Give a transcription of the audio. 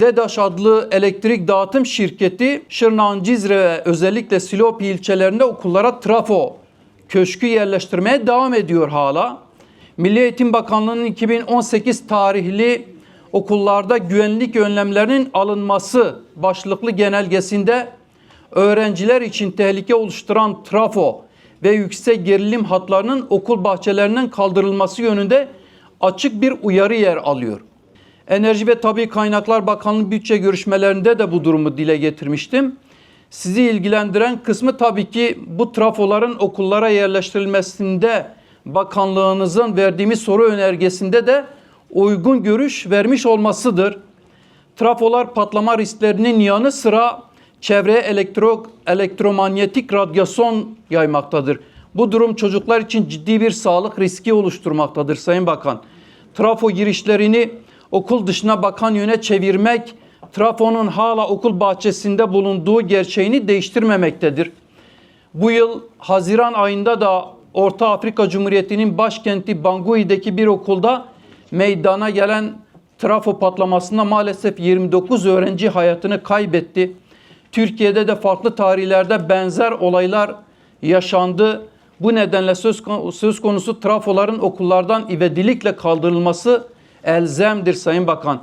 DEDAŞ adlı elektrik dağıtım şirketi Şırnak'ın Cizre ve özellikle Silopi ilçelerinde okullara trafo köşkü yerleştirmeye devam ediyor hala. Milli Eğitim Bakanlığı'nın 2018 tarihli okullarda güvenlik önlemlerinin alınması başlıklı genelgesinde öğrenciler için tehlike oluşturan trafo ve yüksek gerilim hatlarının okul bahçelerinden kaldırılması yönünde açık bir uyarı yer alıyor. Enerji ve Tabi Kaynaklar Bakanlığı bütçe görüşmelerinde de bu durumu dile getirmiştim. Sizi ilgilendiren kısmı tabii ki bu trafoların okullara yerleştirilmesinde bakanlığınızın verdiğimiz soru önergesinde de uygun görüş vermiş olmasıdır. Trafolar patlama risklerinin yanı sıra çevreye elektro, elektromanyetik radyasyon yaymaktadır. Bu durum çocuklar için ciddi bir sağlık riski oluşturmaktadır Sayın Bakan. Trafo girişlerini okul dışına bakan yöne çevirmek, trafonun hala okul bahçesinde bulunduğu gerçeğini değiştirmemektedir. Bu yıl Haziran ayında da Orta Afrika Cumhuriyeti'nin başkenti Bangui'deki bir okulda meydana gelen trafo patlamasında maalesef 29 öğrenci hayatını kaybetti. Türkiye'de de farklı tarihlerde benzer olaylar yaşandı. Bu nedenle söz, söz konusu trafoların okullardan ivedilikle kaldırılması elzemdir Sayın Bakan.